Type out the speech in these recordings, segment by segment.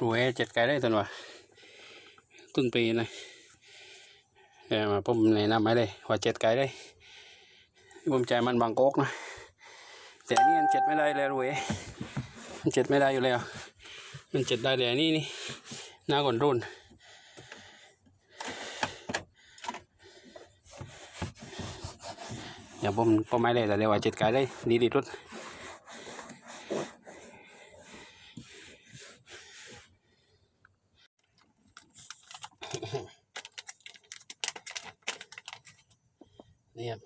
รวยเจ็ดไก่ได้ตันวะต้นปีนะเออมาผมแนะนำให้เลยว่าเจ็ดไก่ได้ผมใจมันบางโกกนะ แต่นี่มันเจ็ดไม่ได้เลยรวยมันเจ็ดไม่ได้อยู่แล้ว มันเจ็ดได้แต่นี่นี่หน้าก่อนรุ่นอย่าผมผมไม่ได้แต่เดี๋ยวว่าเจ็ดไก่ได้ดีดีทุด นี่ครับ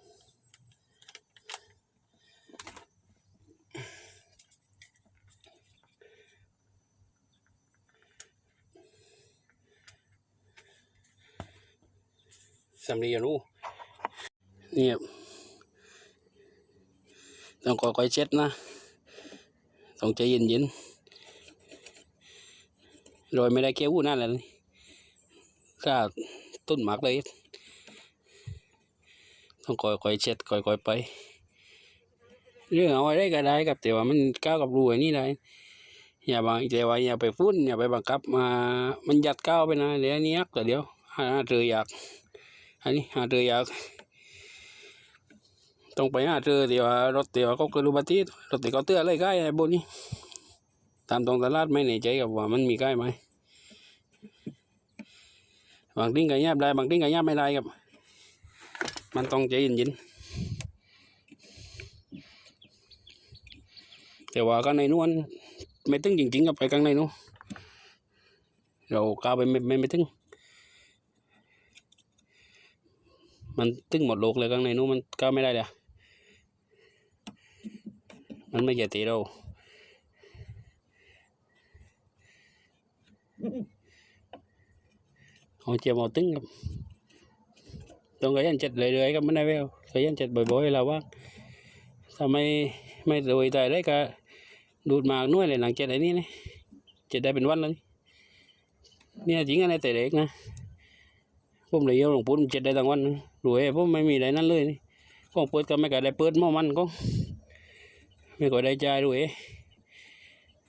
สำลีอย่ารู้นี่ครับต้องค่อยๆเช็ดนะต้องใจเย็นๆโรยไม่ได้เกี้ยวนั่นแหละนี่ก็ต้นหมากเลย ต้องคอยคอยเช็ดคอยคอยไป เรื่องเอาไว้ได้ก็ได้กับแต่ว่ามันก้าวกับรูไอ้นี่ได้อย่าบางแต่ว่าอย่าไปฟุ้นอย่าไปบังคับมา มันยัดก้าวไปนะเดี๋ยวนี้ยักแต่เดี๋ยวหาเจออยากอันนี้หาเจออยากต้องไปหาเจอเดี๋ยวารถเดี๋ยวเขาเกิดอุบัติเหตุรถเดี๋ยวเขาเตือนอะไรใกล้ไอ้บนนี้ตามตรงตลาดไม่แน่ใจกับว่ามันมีใกล้ไหมบางทิ้งก็ยับได้บางทิ้งก็ยับไม่ได้ครับ มันต้องใจเย็นๆแต่ว่าข้างในนู้นไม่ตึงจริงๆกับไปข้างในนู้นเราก้าวไปไม่ไม่ไม่ตึงมันตึงหมดโลกเลยข้างในนู้นมันก้าวไม่ได้เลยมันไม่ใช่ตีเราเอาเจียวเอาตึงครับ ต้องขยันเจ็ดเรื่อยๆก็ไม่ได้เวลขยันเจ็ดบ่อยๆเราว่าทำไมไม่รวยใจเได้ก็ดูดมากน้อยเลยหลังเจ็ดไอ้นี่นะเจ็ดได้เป็นวันแล้วนี่ยจริงอะไรแต่เด็กนะผมเลยเยอะหลวงปู่เจ็ดได้ทั้งวันรวยผมไม่มีอะไรนั่นเลยนี่ก็เปิดก็ไม่ก็ได้เปิดมั่มันก็ไม่ก็ได้ใจรวย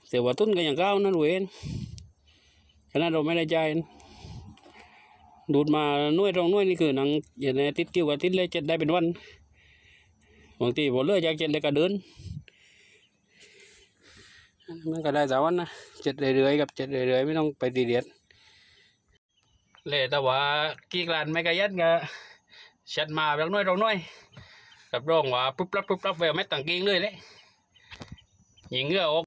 แต่ว่าตุ้นก็อย่างก้าวนั่นรวยขนาดเราไม่ได้ใจ ดูดมาน่วยตรงน่วยนี่คือหนังอย่างในติดกิ้วกับติดเลยเจ็ดได้เป็นวันบางทีพอเลือจากเจ็ดเลยก็เดินมันก็ได้สาวันนะเจ็ดเรื่อยๆกับเจ็ดเรื่อยๆไม่ต้องไปตีเดียดเลยแต่ว่ากีกลานไม่กระยันก็ชัดมาแบบน้อยตรงน้อยกับรองว่าปุ๊บปั๊บปุ๊บปั๊บแววไม่ต่างกิ้งเลยเลยยิงเงือออก